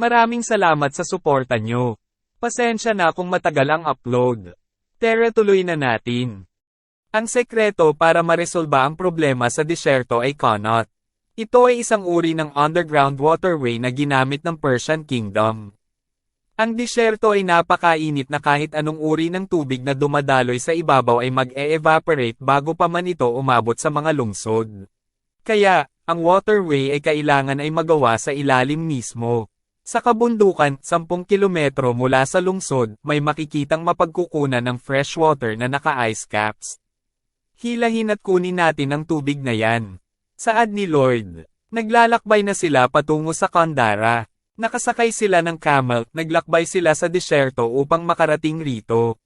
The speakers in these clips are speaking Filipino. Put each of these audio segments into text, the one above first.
Maraming salamat sa suporta nyo. Pasensya na kung matagal ang upload. Tara tuloy na natin. Ang sekreto para maresolba ang problema sa disyerto ay Connaught. Ito ay isang uri ng underground waterway na ginamit ng Persian Kingdom. Ang disyerto ay napakainit na kahit anong uri ng tubig na dumadaloy sa ibabaw ay mag-e-evaporate bago pa man ito umabot sa mga lungsod. Kaya, ang waterway ay kailangan ay magawa sa ilalim mismo. Sa kabundukan, 10 kilometro mula sa lungsod, may makikitang mapagkukunan ng fresh water na naka-ice caps. Hilahin at kunin natin ang tubig na yan. Saad ni Lord. Naglalakbay na sila patungo sa Kandara. Nakasakay sila ng camel, naglakbay sila sa disyerto upang makarating rito.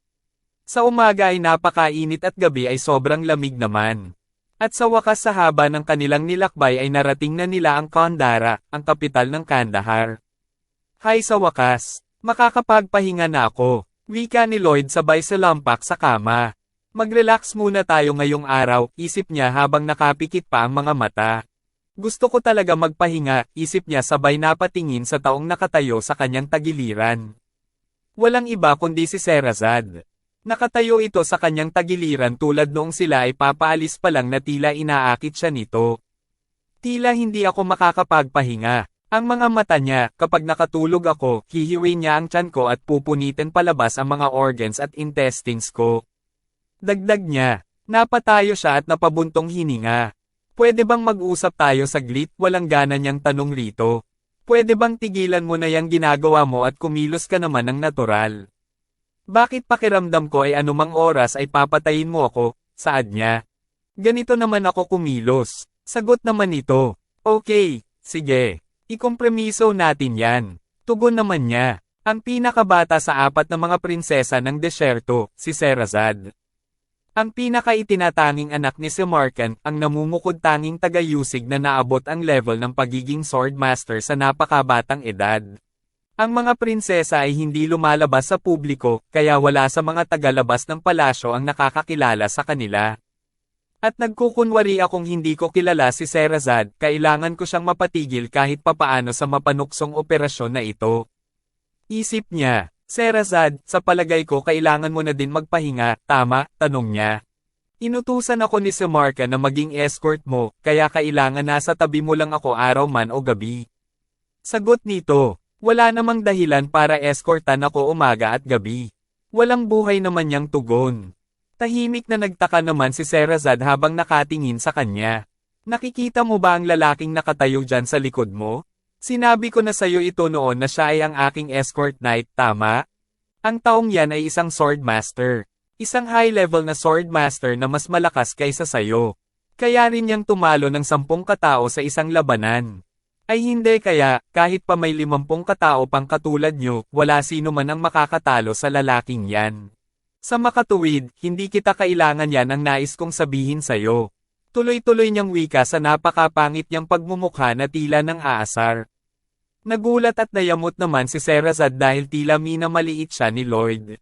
Sa umaga ay napakainit at gabi ay sobrang lamig naman. At sa wakas sa haba ng kanilang nilakbay ay narating na nila ang Kandara, ang kapital ng Kandahar. Hay sa wakas, makakapagpahinga na ako. Wika ni Lloyd sabay sa lampak sa kama. Mag-relax muna tayo ngayong araw, isip niya habang nakapikit pa ang mga mata. Gusto ko talaga magpahinga, isip niya sabay napatingin sa taong nakatayo sa kanyang tagiliran. Walang iba kundi si Serazad. Nakatayo ito sa kanyang tagiliran tulad noong sila ay papaalis pa lang na tila inaakit siya nito. Tila hindi ako makakapagpahinga. Ang mga mata niya, kapag nakatulog ako, hihiwi niya ang tiyan ko at pupunitin palabas ang mga organs at intestines ko. Dagdag niya, napatayo siya at napabuntong hininga. Pwede bang mag-usap tayo saglit, walang gana niyang tanong rito. Pwede bang tigilan mo na yung ginagawa mo at kumilos ka naman ng natural? Bakit pakiramdam ko ay anumang oras ay papatayin mo ako, saad niya? Ganito naman ako kumilos. Sagot naman ito. Okay, sige. Ikompromiso natin yan. Tugon naman niya. Ang pinakabata sa apat na mga prinsesa ng desyerto, si Serazad. Ang pinakaitinatanging anak ni si Markan, ang namumukod tanging tagayusig na naabot ang level ng pagiging swordmaster sa napakabatang edad. Ang mga prinsesa ay hindi lumalabas sa publiko, kaya wala sa mga tagalabas ng palasyo ang nakakakilala sa kanila. At nagkukunwari akong hindi ko kilala si Serazad, kailangan ko siyang mapatigil kahit papaano sa mapanuksong operasyon na ito. Isip niya, Serazad, sa palagay ko kailangan mo na din magpahinga, tama, tanong niya. Inutusan ako ni si Marka na maging escort mo, kaya kailangan nasa tabi mo lang ako araw man o gabi. Sagot nito, wala namang dahilan para escortan ako umaga at gabi. Walang buhay naman niyang tugon. Tahimik na nagtaka naman si Serazad habang nakatingin sa kanya. Nakikita mo ba ang lalaking nakatayo dyan sa likod mo? Sinabi ko na sa'yo ito noon na siya ay ang aking escort knight, tama? Ang taong yan ay isang swordmaster. Isang high-level na swordmaster na mas malakas kaysa sayo. Kaya rin niyang tumalo ng sampung katao sa isang labanan. Ay hindi kaya, kahit pa may limampung katao pang katulad niyo, wala sino man ang makakatalo sa lalaking yan. Sa makatuwid, hindi kita kailangan yan ang nais kong sabihin sa'yo. Tuloy-tuloy niyang wika sa napakapangit niyang pagmumukha na tila ng aasar. Nagulat at nayamot naman si Serazad dahil tila minamaliit siya ni Lloyd.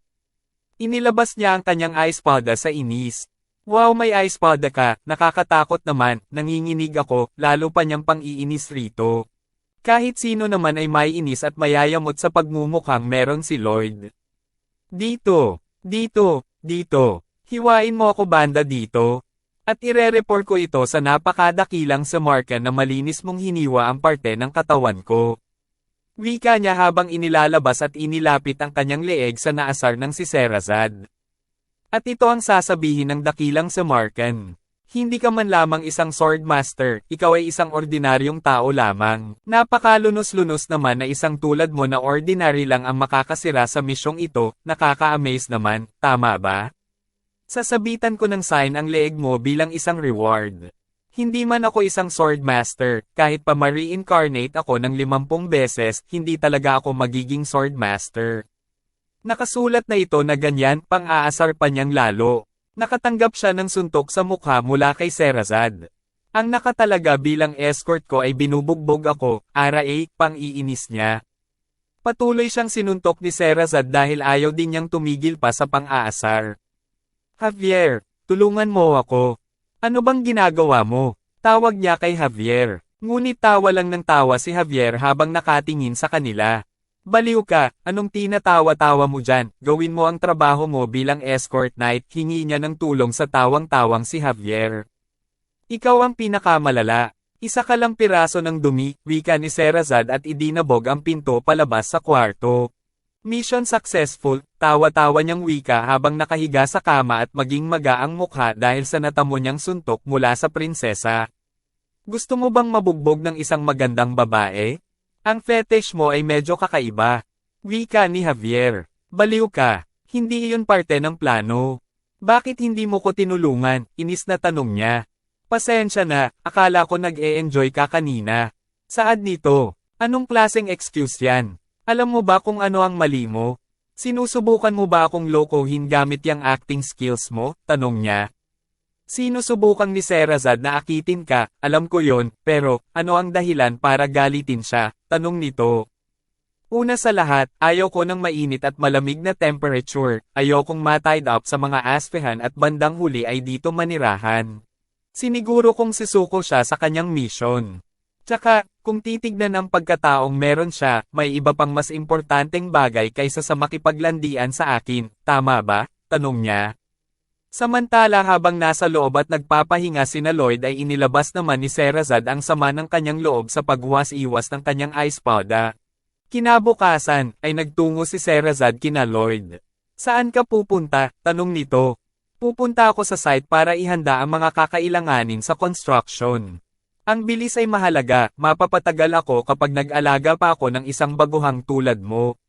Inilabas niya ang kanyang icepada sa inis. Wow may icepada ka, nakakatakot naman, nanginginig ako, lalo pa niyang pang-iinis rito. Kahit sino naman ay may inis at mayayamot sa pagmumukhang meron si Lloyd. Dito, dito, dito, hiwain mo ako banda dito. At ire-report ko ito sa napakadakilang sa marka na malinis mong hiniwa ang parte ng katawan ko. Wika niya habang inilalabas at inilapit ang kanyang leeg sa naasar ng si Serazad. At ito ang sasabihin ng dakilang Samarkan. Hindi ka man lamang isang swordmaster, ikaw ay isang ordinaryong tao lamang. Napakalunos-lunos naman na isang tulad mo na ordinary lang ang makakasira sa misyong ito, nakaka-amaze naman, tama ba? Sasabitan ko ng sign ang leeg mo bilang isang reward. Hindi man ako isang swordmaster, kahit pa ma-reincarnate ako ng limampung beses, hindi talaga ako magiging swordmaster. Nakasulat na ito na ganyan, pang-aasar pa niyang lalo. Nakatanggap siya ng suntok sa mukha mula kay Serazad. Ang nakatalaga bilang escort ko ay binubugbog ako, ara a, pang-iinis niya. Patuloy siyang sinuntok ni Serazad dahil ayaw din niyang tumigil pa sa pang-aasar. Javier, tulungan mo ako. Ano bang ginagawa mo? Tawag niya kay Javier. Ngunit tawa lang ng tawa si Javier habang nakatingin sa kanila. Baliw ka, anong tinatawa-tawa mo dyan, gawin mo ang trabaho mo bilang escort knight, hingi niya ng tulong sa tawang-tawang si Javier. Ikaw ang pinakamalala. Isa ka lang piraso ng dumi, wika ni Serazad at idinabog ang pinto palabas sa kwarto. Mission successful, tawa-tawa niyang wika habang nakahiga sa kama at maging maga ang mukha dahil sa natamo niyang suntok mula sa prinsesa. Gusto mo bang mabugbog ng isang magandang babae? Ang fetish mo ay medyo kakaiba. Wika ni Javier. Baliw ka. Hindi iyon parte ng plano. Bakit hindi mo ko tinulungan? Inis na tanong niya. Pasensya na, akala ko nag-e-enjoy ka kanina. Saad nito? Anong klaseng excuse yan? Alam mo ba kung ano ang mali mo? Sinusubukan mo ba akong lokohin gamit yung acting skills mo? Tanong niya. Sinusubukang ni Serazad na akitin ka, alam ko yon, pero, ano ang dahilan para galitin siya? Tanong nito. Una sa lahat, ayaw ko ng mainit at malamig na temperature, ayaw kong matied up sa mga aspehan at bandang huli ay dito manirahan. Siniguro kong sisuko siya sa kanyang mission. Tsaka, kung titignan ang pagkataong meron siya, may iba pang mas importanteng bagay kaysa sa makipaglandian sa akin, tama ba? Tanong niya. Samantala habang nasa loob at nagpapahinga sina Lloyd ay inilabas naman ni Serazad ang sama ng kanyang loob sa pagwas-iwas ng kanyang ice powder. Kinabukasan, ay nagtungo si Serazad kina Lloyd. Saan ka pupunta? Tanong nito. Pupunta ako sa site para ihanda ang mga kakailanganin sa construction. Ang bilis ay mahalaga, mapapatagal ako kapag nag-alaga pa ako ng isang baguhang tulad mo.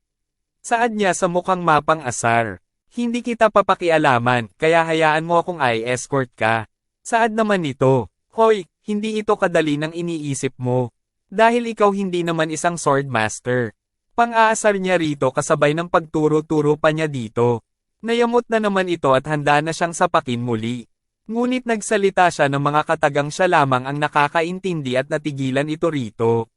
Saad niya sa mukhang mapang asar. Hindi kita papakialaman, kaya hayaan mo akong i-escort ka. Saad naman nito, Hoy, hindi ito kadali ng iniisip mo. Dahil ikaw hindi naman isang sword master. Pang-aasar niya rito kasabay ng pagturo-turo pa niya dito. Nayamot na naman ito at handa na siyang sapakin muli. Ngunit nagsalita siya ng mga katagang siya lamang ang nakakaintindi at natigilan ito rito.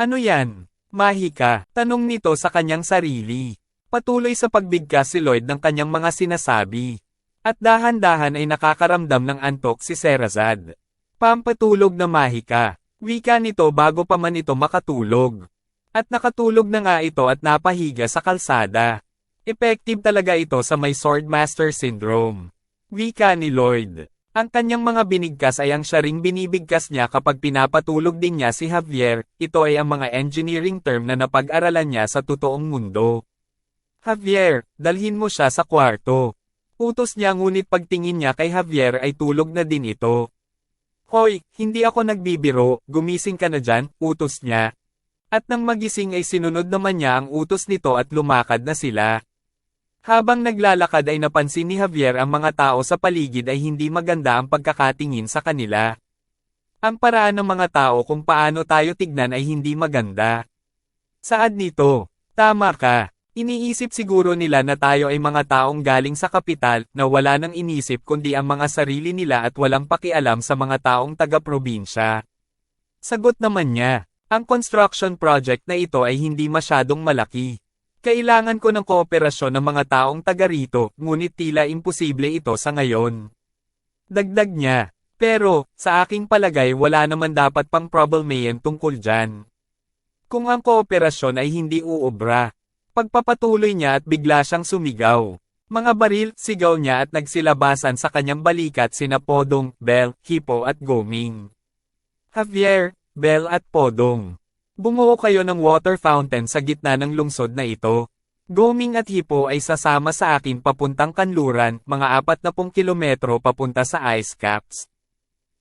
Ano yan? Mahika, tanong nito sa kanyang sarili. Patuloy sa pagbigkas si Lloyd ng kanyang mga sinasabi. At dahan-dahan ay nakakaramdam ng antok si Serazad. Pampatulog na mahika. Wika nito bago pa man ito makatulog. At nakatulog na nga ito at napahiga sa kalsada. Effective talaga ito sa may Swordmaster Syndrome. Wika ni Lloyd. Ang kanyang mga binigkas ay ang siya ring binibigkas niya kapag pinapatulog din niya si Javier, ito ay ang mga engineering term na napag-aralan niya sa totoong mundo. Javier, dalhin mo siya sa kwarto. Utos niya ngunit pagtingin niya kay Javier ay tulog na din ito. Hoy, hindi ako nagbibiro, gumising ka na dyan, utos niya. At nang magising ay sinunod naman niya ang utos nito at lumakad na sila. Habang naglalakad ay napansin ni Javier ang mga tao sa paligid ay hindi maganda ang pagkakatingin sa kanila. Ang paraan ng mga tao kung paano tayo tignan ay hindi maganda. Saad nito, tama ka. Iniisip siguro nila na tayo ay mga taong galing sa kapital na wala nang inisip kundi ang mga sarili nila at walang pakialam sa mga taong taga-probinsya. Sagot naman niya, ang construction project na ito ay hindi masyadong malaki. Kailangan ko ng kooperasyon ng mga taong taga rito, ngunit tila imposible ito sa ngayon. Dagdag niya, pero, sa aking palagay wala naman dapat pang problemayan tungkol dyan. Kung ang kooperasyon ay hindi uobra, Pagpapatuloy niya at bigla siyang sumigaw. Mga baril, sigaw niya at nagsilabasan sa kanyang balikat sina Podong, Bell, Hippo at Goming. Javier, Bell at Podong. Bumuo kayo ng water fountain sa gitna ng lungsod na ito. Goming at Hippo ay sasama sa akin papuntang kanluran, mga 40 kilometro papunta sa ice caps.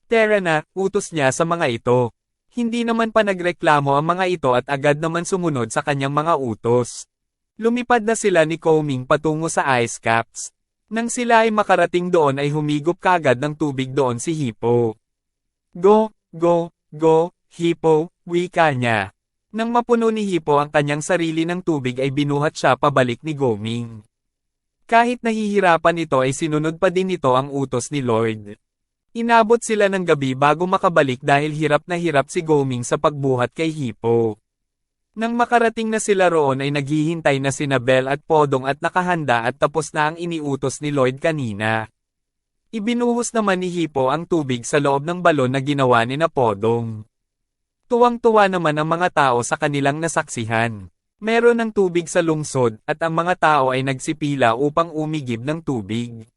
Tera na, utos niya sa mga ito. Hindi naman pa nagreklamo ang mga ito at agad naman sumunod sa kanyang mga utos. Lumipad na sila ni Coming patungo sa ice caps. Nang sila ay makarating doon ay humigop kagad ng tubig doon si Hippo. Go, go, go, Hippo, wika niya. Nang mapuno ni Hippo ang kanyang sarili ng tubig ay binuhat siya pabalik ni Goming. Kahit nahihirapan ito ay sinunod pa din ito ang utos ni Lloyd. Inabot sila ng gabi bago makabalik dahil hirap na hirap si Goming sa pagbuhat kay Hippo. Nang makarating na sila roon ay naghihintay na sina Bell at Podong at nakahanda at tapos na ang iniutos ni Lloyd kanina. Ibinuhos naman ni Hippo ang tubig sa loob ng balon na ginawa ni na Podong. Tuwang-tuwa naman ang mga tao sa kanilang nasaksihan. Meron ng tubig sa lungsod at ang mga tao ay nagsipila upang umigib ng tubig.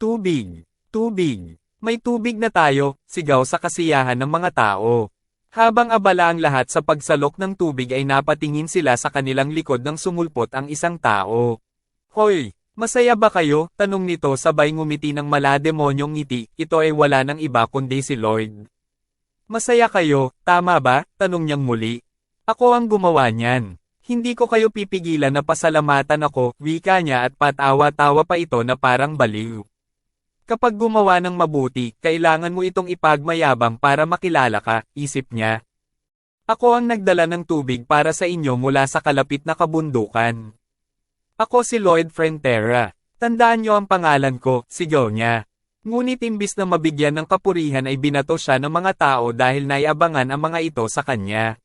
Tubig! Tubig! May tubig na tayo, sigaw sa kasiyahan ng mga tao. Habang abala ang lahat sa pagsalok ng tubig ay napatingin sila sa kanilang likod nang sumulpot ang isang tao. Hoy! Masaya ba kayo? Tanong nito sabay ngumiti ng malademonyong ngiti, ito ay wala ng iba kundi si Lloyd. Masaya kayo, tama ba? Tanong niyang muli. Ako ang gumawa niyan. Hindi ko kayo pipigilan na pasalamatan ako, wika niya at patawa-tawa pa ito na parang baliw. Kapag gumawa ng mabuti, kailangan mo itong ipagmayabang para makilala ka, isip niya. Ako ang nagdala ng tubig para sa inyo mula sa kalapit na kabundukan. Ako si Lloyd Frentera. Tandaan niyo ang pangalan ko, sigaw niya. Ngunit imbis na mabigyan ng kapurihan ay binato siya ng mga tao dahil naiabangan ang mga ito sa kanya.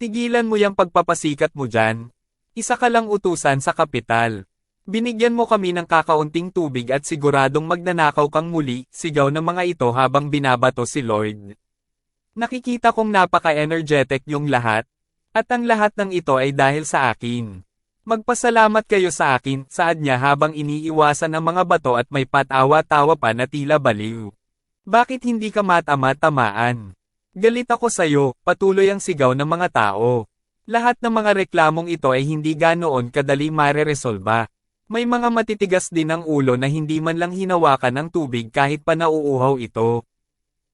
Tigilan mo yung pagpapasikat mo dyan. Isa ka lang utusan sa kapital. Binigyan mo kami ng kakaunting tubig at siguradong magnanakaw kang muli, sigaw ng mga ito habang binabato si Lloyd. Nakikita kong napaka-energetic yung lahat. At ang lahat ng ito ay dahil sa akin. Magpasalamat kayo sa akin, saad niya habang iniiwasan ang mga bato at may patawa-tawa pa na tila baliw. Bakit hindi ka matama-tamaan? Galit ako sayo, patuloy ang sigaw ng mga tao. Lahat ng mga reklamong ito ay hindi ganoon kadali mareresolba. May mga matitigas din ang ulo na hindi man lang hinawakan ng tubig kahit pa nauuhaw ito.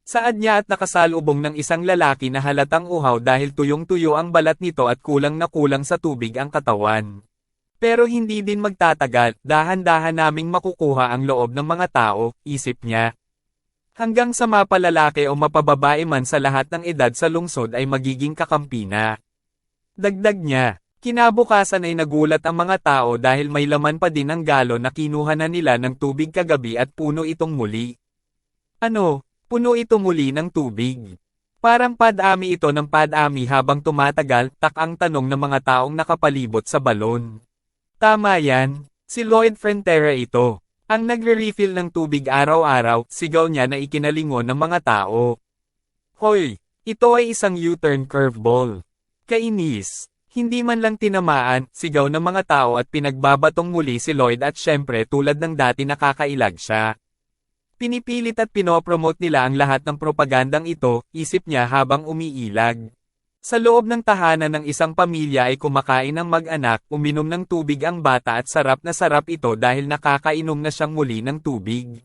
Saad niya at nakasalubong ng isang lalaki na halatang uhaw dahil tuyong-tuyo ang balat nito at kulang na kulang sa tubig ang katawan. Pero hindi din magtatagal, dahan-dahan naming makukuha ang loob ng mga tao, isip niya. Hanggang sa mapalalaki o mapababae man sa lahat ng edad sa lungsod ay magiging kakampi na. Dagdag niya, kinabukasan ay nagulat ang mga tao dahil may laman pa din ang galon na kinuha na nila ng tubig kagabi at puno itong muli. Ano, Puno ito muli ng tubig. Parang padami ito ng padami habang tumatagal, tak ang tanong ng mga taong nakapalibot sa balon. Tama yan, si Lloyd Frentera ito. Ang nagre-refill ng tubig araw-araw, sigaw niya na ikinalingon ng mga tao. Hoy, ito ay isang U-turn curveball. Kainis. Hindi man lang tinamaan, sigaw ng mga tao at pinagbabatong muli si Lloyd at syempre tulad ng dati nakakailag siya. Pinipilit at pinopromote nila ang lahat ng propagandang ito, isip niya habang umiilag. Sa loob ng tahanan ng isang pamilya ay kumakain ng mag-anak, uminom ng tubig ang bata at sarap na sarap ito dahil nakakainom na siyang muli ng tubig.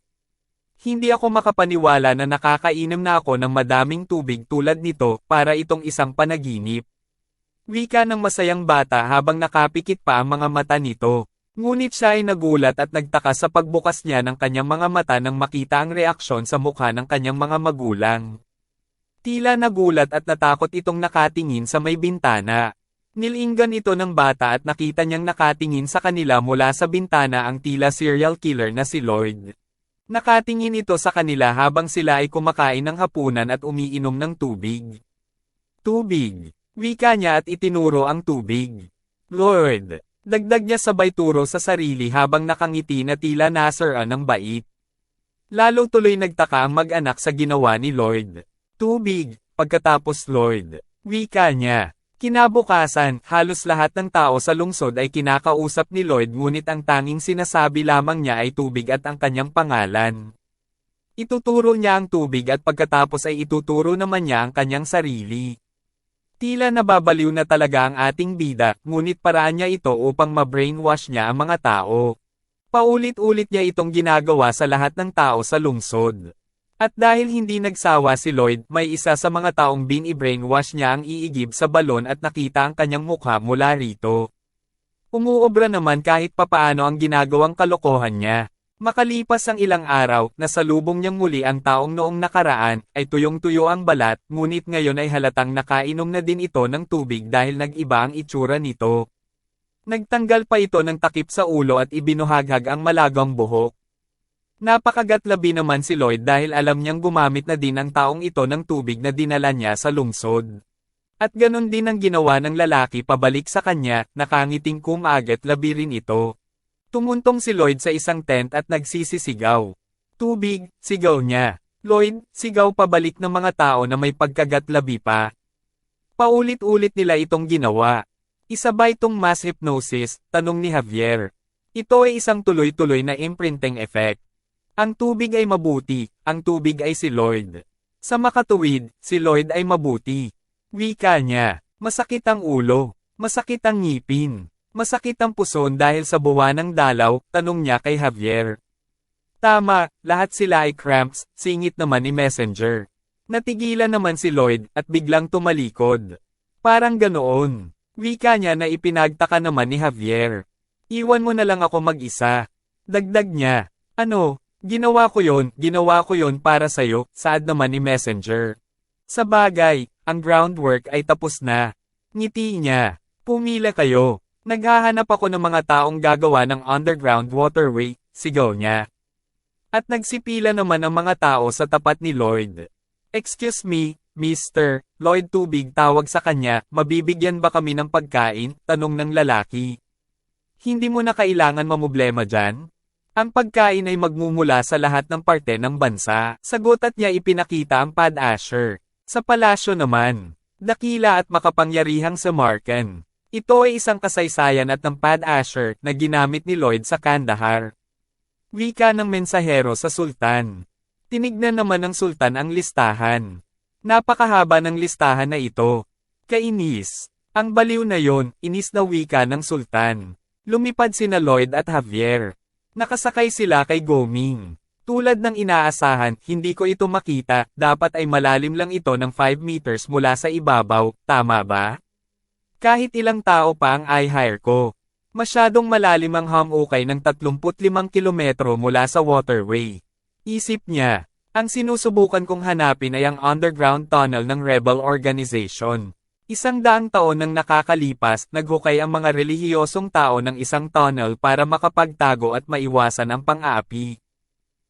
Hindi ako makapaniwala na nakakainom na ako ng madaming tubig tulad nito, para itong isang panaginip. Wika ng masayang bata habang nakapikit pa ang mga mata nito. Ngunit siya ay nagulat at nagtaka sa pagbukas niya ng kanyang mga mata nang makita ang reaksyon sa mukha ng kanyang mga magulang. Tila nagulat at natakot itong nakatingin sa may bintana. Nilinggan ito ng bata at nakita niyang nakatingin sa kanila mula sa bintana ang tila serial killer na si Lloyd. Nakatingin ito sa kanila habang sila ay kumakain ng hapunan at umiinom ng tubig. Tubig. Wika niya at itinuro ang tubig. Lord, Dagdag niya sabay turo sa sarili habang nakangiti na tila nasara ng bait. Lalo tuloy nagtaka ang mag-anak sa ginawa ni Lloyd. Tubig, pagkatapos Lloyd. Wika niya. Kinabukasan, halos lahat ng tao sa lungsod ay kinakausap ni Lloyd ngunit ang tanging sinasabi lamang niya ay tubig at ang kanyang pangalan. Ituturo niya ang tubig at pagkatapos ay ituturo naman niya ang kanyang sarili. Tila nababaliw na talaga ang ating bida, ngunit paraan niya ito upang ma-brainwash niya ang mga tao. Paulit-ulit niya itong ginagawa sa lahat ng tao sa lungsod. At dahil hindi nagsawa si Lloyd, may isa sa mga taong bin-brainwash niya ang iigib sa balon at nakita ang kanyang mukha mula rito. Umuobra naman kahit papaano ang ginagawang kalokohan niya. Makalipas ang ilang araw, nasalubong niyang muli ang taong noong nakaraan, ay tuyong-tuyo ang balat, ngunit ngayon ay halatang nakainom na din ito ng tubig dahil nag-iba ang itsura nito. Nagtanggal pa ito ng takip sa ulo at ibinuhaghag ang malagang buhok. Napakagatlabi naman si Lloyd dahil alam niyang gumamit na din ang taong ito ng tubig na dinala niya sa lungsod. At ganon din ang ginawa ng lalaki pabalik sa kanya, nakangiting kumagat labi rin ito. Tumuntong si Lloyd sa isang tent at nagsisisigaw. Tubig, sigaw niya. Lloyd, sigaw pabalik ng mga tao na may pagkagatlabi pa. Paulit-ulit nila itong ginawa. Isa ba itong mass hypnosis? Tanong ni Javier. Ito ay isang tuloy-tuloy na imprinting effect. Ang tubig ay mabuti, ang tubig ay si Lloyd. Sa makatuwid, si Lloyd ay mabuti. Wika niya, masakit ang ulo, masakit ang ngipin, masakit ang puson dahil sa buwan ng dalaw, tanong niya kay Javier. Tama, lahat sila ay cramps, singit naman ni Messenger. Natigilan naman si Lloyd at biglang tumalikod. Parang ganoon. Wika niya na ipinagtaka naman ni Javier. Iwan mo na lang ako mag-isa. Dagdag niya. Ano, ginawa ko yon, ginawa ko yon para sa'yo, saad naman ni Messenger. Sa bagay, ang groundwork ay tapos na. Ngiti niya. Pumila kayo. Naghahanap ako ng mga taong gagawa ng underground waterway, sigaw niya. At nagsipila naman ang mga tao sa tapat ni Lloyd. Excuse me, Mr. Lloyd Tubig tawag sa kanya, mabibigyan ba kami ng pagkain? Tanong ng lalaki. Hindi mo na kailangan mamoblema dyan? Ang pagkain ay magmumula sa lahat ng parte ng bansa. Sagot at niya ipinakita ang Pad Asher. Sa palasyo naman, dakila at makapangyarihang sa Marken. Ito ay isang kasaysayan at ng Pad Asher na ginamit ni Lloyd sa Kandahar. Wika ng mensahero sa Sultan. Tinignan naman ng sultan ang listahan. Napakahaba ng listahan na ito. Kainis. Ang baliw na yon, inis na wika ng sultan. Lumipad sina Lloyd at Javier. Nakasakay sila kay Goming. Tulad ng inaasahan, hindi ko ito makita, dapat ay malalim lang ito ng 5 meters mula sa ibabaw, tama ba? Kahit ilang tao pa ang i-hire ko. Masyadong malalim ang hamukay ng 35 kilometro mula sa waterway. Isip niya, ang sinusubukan kong hanapin ay ang underground tunnel ng rebel organization. Isang daang taon nang nakakalipas, naghukay ang mga relihiyosong tao ng isang tunnel para makapagtago at maiwasan ang pang-aapi.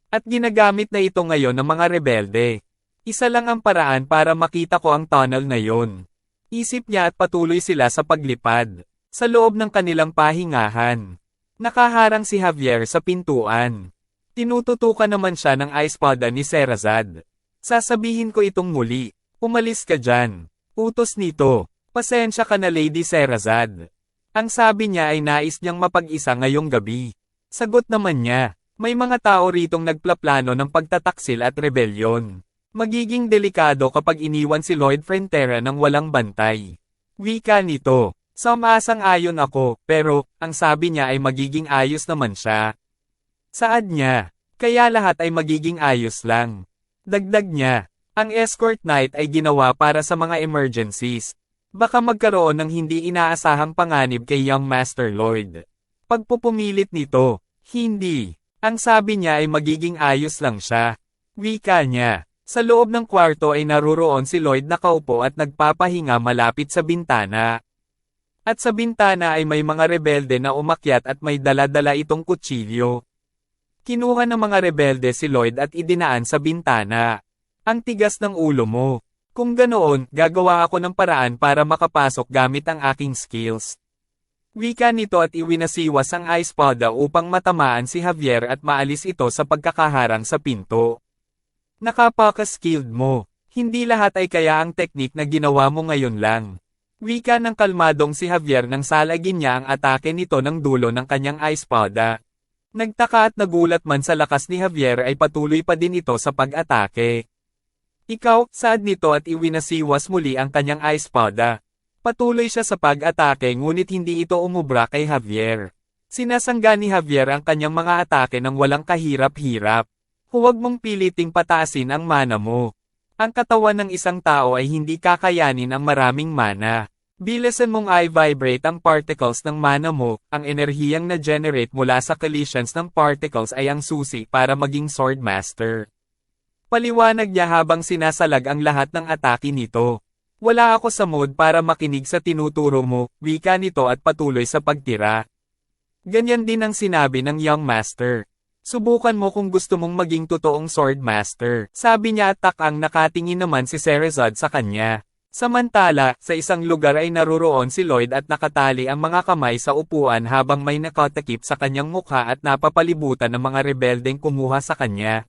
At ginagamit na ito ngayon ng mga rebelde. Isa lang ang paraan para makita ko ang tunnel na yon. Isip niya at patuloy sila sa paglipad. Sa loob ng kanilang pahingahan. Nakaharang si Javier sa pintuan. Tinututukan naman siya ng espada ni Serazad. Sasabihin ko itong muli. Umalis ka dyan. Utos nito. Pasensya ka na Lady Serazad. Ang sabi niya ay nais niyang mapag-isa ngayong gabi. Sagot naman niya, may mga tao ritong nagplaplano ng pagtataksil at rebelyon. Magiging delikado kapag iniwan si Lloyd Frontera ng walang bantay. Wika nito, Samasang ayon ako, pero, ang sabi niya ay magiging ayos naman siya. Saad niya, kaya lahat ay magiging ayos lang. Dagdag niya, ang escort night ay ginawa para sa mga emergencies. Baka magkaroon ng hindi inaasahang panganib kay Young Master Lloyd. Pagpupumilit nito, hindi. Ang sabi niya ay magiging ayos lang siya. Wika niya. Sa loob ng kwarto ay naruroon si Lloyd nakaupo at nagpapahinga malapit sa bintana. At sa bintana ay may mga rebelde na umakyat at may dala-dala itong kutsilyo. Kinuha ng mga rebelde si Lloyd at idinaan sa bintana. Ang tigas ng ulo mo. Kung ganoon, gagawa ako ng paraan para makapasok gamit ang aking skills. Wika nito at iwinasiwas ang espada upang matamaan si Javier at maalis ito sa pagkakaharang sa pinto. Nakapaka-skilled mo. Hindi lahat ay kaya ang teknik na ginawa mo ngayon lang. Wika ng kalmadong si Javier nang salagin niya ang atake nito ng dulo ng kanyang espada. Nagtaka at nagulat man sa lakas ni Javier ay patuloy pa din ito sa pag-atake. Ikaw, saad nito at iwinasiwas muli ang kanyang espada. Patuloy siya sa pag-atake ngunit hindi ito umubra kay Javier. Sinasangga ni Javier ang kanyang mga atake ng walang kahirap-hirap. Huwag mong piliting pataasin ang mana mo. Ang katawan ng isang tao ay hindi kakayanin ang maraming mana. Bilisan mong i-vibrate ang particles ng mana mo, ang enerhiyang na-generate mula sa collisions ng particles ay ang susi para maging sword master. Paliwanag niya habang sinasalag ang lahat ng atake nito. Wala ako sa mood para makinig sa tinuturo mo, wika nito at patuloy sa pagtira. Ganyan din ang sinabi ng young master. Subukan mo kung gusto mong maging totoong sword master. Sabi niya at takang nakatingin naman si Serazad sa kanya. Samantala, sa isang lugar ay naruroon si Lloyd at nakatali ang mga kamay sa upuan habang may nakatakip sa kanyang mukha at napapalibutan ng mga rebeldeng kumuha sa kanya.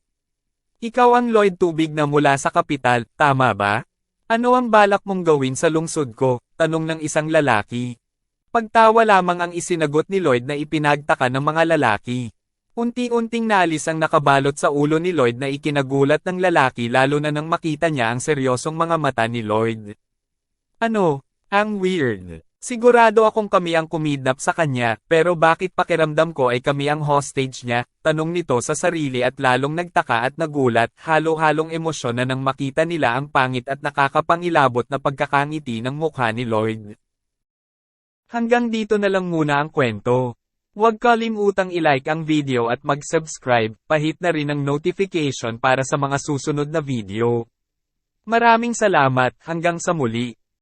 Ikaw ang Lloyd Tubig na mula sa kapital, tama ba? Ano ang balak mong gawin sa lungsod ko? Tanong ng isang lalaki. Pagtawa lamang ang isinagot ni Lloyd na ipinagtaka ng mga lalaki. Unti-unting nalis ang nakabalot sa ulo ni Lloyd na ikinagulat ng lalaki lalo na nang makita niya ang seryosong mga mata ni Lloyd. Ano? Ang weird. Sigurado akong kami ang kumidnap sa kanya, pero bakit pakiramdam ko ay kami ang hostage niya? Tanong nito sa sarili at lalong nagtaka at nagulat, halo-halong emosyon na nang makita nila ang pangit at nakakapangilabot na pagkakangiti ng mukha ni Lloyd. Hanggang dito na lang muna ang kwento. Huwag kalimutang i-like ang video at mag-subscribe, pahit na rin ang notification para sa mga susunod na video. Maraming salamat, hanggang sa muli.